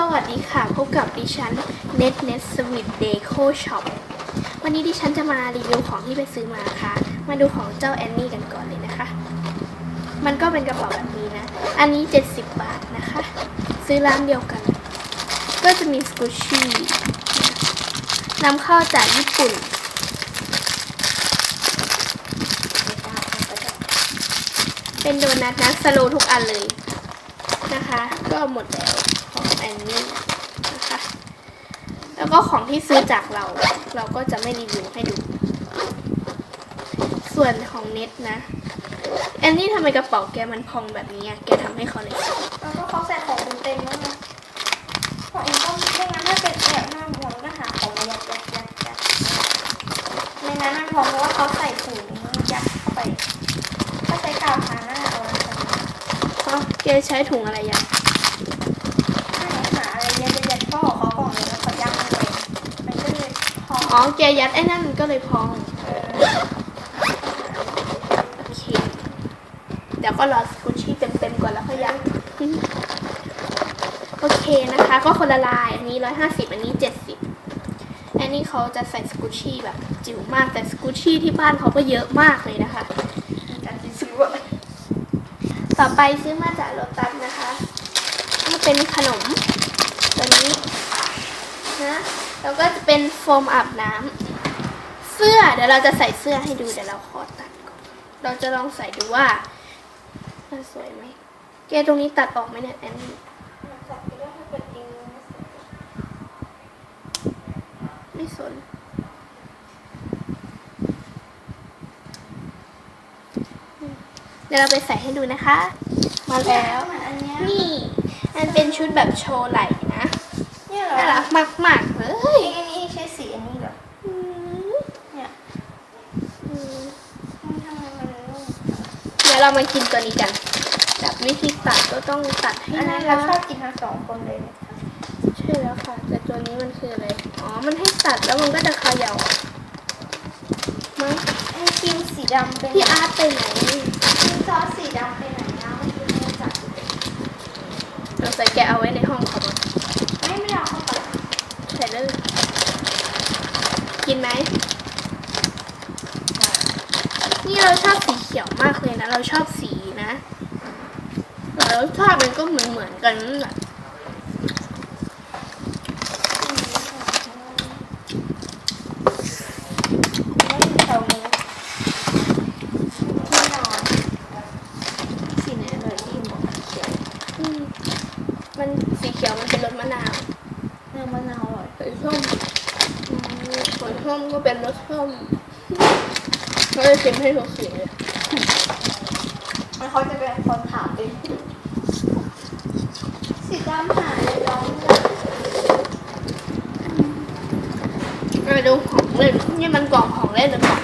สวัสดีค่ะ พบกับดิฉัน Net Net Sweet Deco Shop วันนี้ดิฉันจะมารีวิวของที่ไปซื้อมาค่ะ มาดูของเจ้าแอนนี่กันก่อนเลยนะคะ มันก็เป็นกระเป๋าแบบนี้นะ อันนี้ 70 บาทนะคะ ซื้อร้านเดียวกัน ก็จะมีสกูชี่นำเข้าจากญี่ปุ่น เป็นโดนัทนะสโลทุกอันเลย นะคะ ก็หมดแล้วของแอนนี่นะคะ แล้วก็ของที่ซื้อจากเรา เราก็จะไม่รีวิวให้ดู ส่วนของเน็ตนะแอนนี่ทำไมกระเป๋าแกมันพองแบบนี้อะแกทำให้เขาเลยแล้วก็เขาใส่ของเต็มๆแล้วไงของเองก็ไม่งั้นถ้าเป็นแบบหน้าหมอนก็หาของมายัดยัดยัดยัดในนั้นมันพอเพราะว่าเขาใส่ถุงยัดเข้าไปก็ใช้กาวทาหน้าเอาไว้ก่อน เอ้าแกใช้ถุงอะไรยังถ้าไหนหาอะไรยัดยัดยัดก็ของเขากล่องเลยแล้วเขายัดมันไปมันก็เลยพออ๋อแกยัดไอ้นั่นมันก็เลยพองเออโอเคเดี๋ยวก็รอสกุชชี่เต็มๆก่อนแล้วค่อยยัดโอเคนะคะ ก็คนละลายอันนี้ร้อยห้าสิบอันนี้เจ็ดสิบอันนี้เขาจะใส่สกุชชี่แบบจิ๋วมากแต่สกุชชี่ที่บ้านเขาก็เยอะมากเลยนะคะการซื้อว่า ต่อไปซื้อมาจากโลตัสนะคะนี่เป็นขนมตัวนี้นะแล้วก็จะเป็นโฟมอาบน้ำเสื้อเดี๋ยวเราจะใส่เสื้อให้ดูเดี๋ยวเราขอตัดก่อนเราจะลองใส่ดูว่ามันสวยไหมแกตรงนี้ตัดออกไหมเนี่ยแอนนี่ จับไปได้ถ้าเป็นเอง ไม่สนเดี๋ยวเราไปใส่ให้ดูนะคะ มาแล้วเหมือนอันเนี้ยนี่มันเป็นชุดแบบโชว์ไหล่นะเนี่ยเหรอน่ารักมากๆเลยอันนี้ใช้สีอันนี้เหรออืมเนี่ยอืมมันทำไมมันนุ่มเดี๋ยวเรามากินตัวนี้กันแบบวิธีตัดก็ต้องตัดให้อันนั้นะนเราคะชอบกินทั้งสองคนเลยเนี่ยใช่แล้วค่ะ แต่ตัวนี้มันคืออะไร อ๋อ มันให้ตัดแล้วมันก็จะเขย่าออกมั้งไอ้ ครีมสีดำเป็นพี่อาร์ตไปไหนครีมซอสสีดำไปไหนนะเมื่อกี้ไม่จับเราใส่แกะเอาไว้ในห้องเขามั้งไม่ไม่เอาเข้าไปใส่เลยกินไหมนี่เราชอบสีเขียวมากเลยนะ เราชอบสีนะแล้วรสชาติมันก็เหมือนเหมือนๆกันนั่นแหละ ไม่มีแถวนี้ที่นอน สีไหนอร่อย ที่หมดเขียว อืมมันสีเขียว มันเป็นรสมะนาวเนื้อมะนาวอร่อยสีส้มอืมส่วนส้มก็เป็นรสส้มก็เลยชิมให้ทุกสีเลยมันเขาจะเป็นคนถามเองสีดำหาเลยร้องมาดูของเล่นนี่มันกล่องของเล่นหรือกล่องอะไรบ๊า